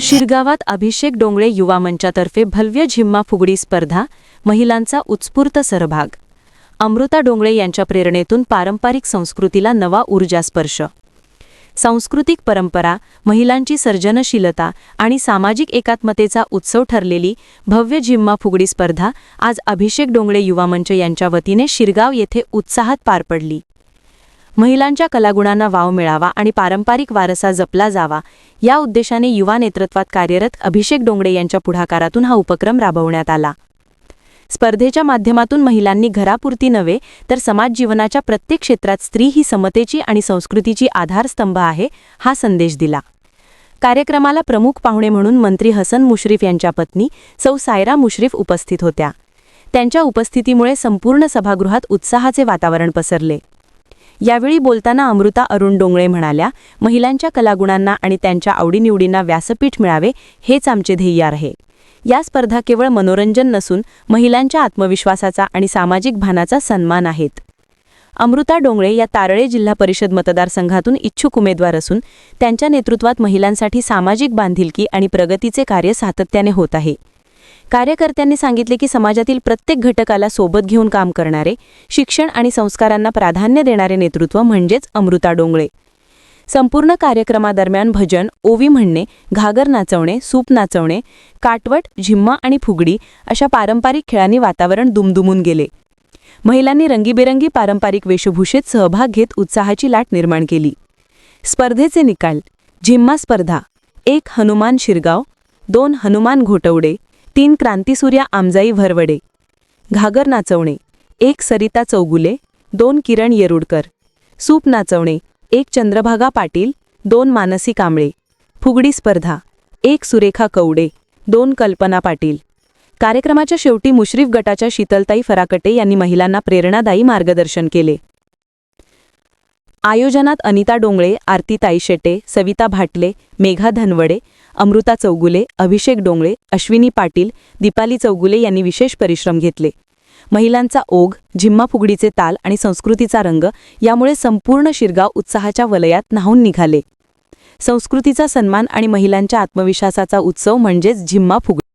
शिरगावात अभिषेक डोंगळे युवा मंचातर्फे भव्य झिम्मा फुगडी स्पर्धा महिलांचा उत्स्फूर्त सहभाग. अमृता डोंगळे यांच्या प्रेरणेतून पारंपरिक संस्कृतीला नवा ऊर्जा स्पर्श. सांस्कृतिक परंपरा महिलांची सर्जनशीलता आणि सामाजिक एकात्मतेचा उत्सव ठरलेली भव्य झिम्मा फुगडी स्पर्धा आज अभिषेक डोंगळे युवा मंच यांच्या वतीने शिरगाव येथे उत्साहात पार पडली. महिलांच्या कलागुणांना वाव मिळावा आणि पारंपरिक वारसा जपला जावा या उद्देशाने युवा नेतृत्वात कार्यरत अभिषेक डोंगडे यांच्या पुढाकारातून हा उपक्रम राबवण्यात आला. स्पर्धेच्या माध्यमातून महिलांनी घरापुरती नव्हे तर समाज जीवनाच्या प्रत्येक क्षेत्रात स्त्री ही समतेची आणि संस्कृतीची आधारस्तंभ आहे हा संदेश दिला. कार्यक्रमाला प्रमुख पाहुणे म्हणून मंत्री हसन मुश्रीफ यांच्या पत्नी सौ सायरा मुश्रीफ उपस्थित होत्या. त्यांच्या उपस्थितीमुळे संपूर्ण सभागृहात उत्साहाचे वातावरण पसरले. यावेळी बोलताना अमृता अरुण डोंगळे म्हणाल्या महिलांच्या कलागुणांना आणि त्यांच्या आवडीनिवडींना व्यासपीठ मिळावे हेच आमचे ध्येय आहे. या स्पर्धा केवळ मनोरंजन नसून महिलांच्या आत्मविश्वासाचा आणि सामाजिक भानाचा सन्मान आहेत. अमृता डोंगळे या तारळे जिल्हा परिषद मतदारसंघातून इच्छुक उमेदवार असून त्यांच्या नेतृत्वात महिलांसाठी सामाजिक बांधिलकी आणि प्रगतीचे कार्य सातत्याने होत आहे. कार्यकर्त्यांनी सांगितले की समाजातील प्रत्येक घटकाला सोबत घेऊन काम करणारे शिक्षण आणि संस्कारांना प्राधान्य देणारे नेतृत्व म्हणजेच अमृता डोंगळे. संपूर्ण कार्यक्रमादरम्यान भजन ओवी म्हणणे घागर नाचवणे सूप नाचवणे काटवट झिम्मा आणि फुगडी अशा पारंपरिक खेळांनी वातावरण दुमदुमून गेले. महिलांनी रंगीबेरंगी पारंपरिक वेशभूषेत सहभाग घेत उत्साहाची लाट निर्माण केली. स्पर्धेचे निकाल झिम्मा स्पर्धा एक हनुमान शिरगाव दोन हनुमान घोटवडे तीन क्रांतिसूर्या आमजाई भरवडे. घागर नाचवणे. एक सरिता चौगुले दोन किरण येरुडकर. सूप नाचवणे. एक चंद्रभागा पाटील दोन मानसी कांबळे. फुगडी स्पर्धा. एक सुरेखा कवडे दोन कल्पना पाटील. कार्यक्रमाच्या शेवटी मुश्रीफ गटाच्या शीतलताई फराकटे यांनी महिलांना प्रेरणादायी मार्गदर्शन केले. आयोजनात अनिता डोंगळे आरतीताई शेटे सविता भाटले मेघा धनवडे अमृता चौगुले अभिषेक डोंगळे अश्विनी पाटील दीपाली चौगुले यांनी विशेष परिश्रम घेतले. महिलांचा ओघ झिम्मा फुगडीचे ताल आणि संस्कृतीचा रंग यामुळे संपूर्ण शिरगाव उत्साहाच्या वलयात न्हावून निघाले. संस्कृतीचा सन्मान आणि महिलांच्या आत्मविश्वासाचा उत्सव म्हणजेच झिम्मा फुगडी.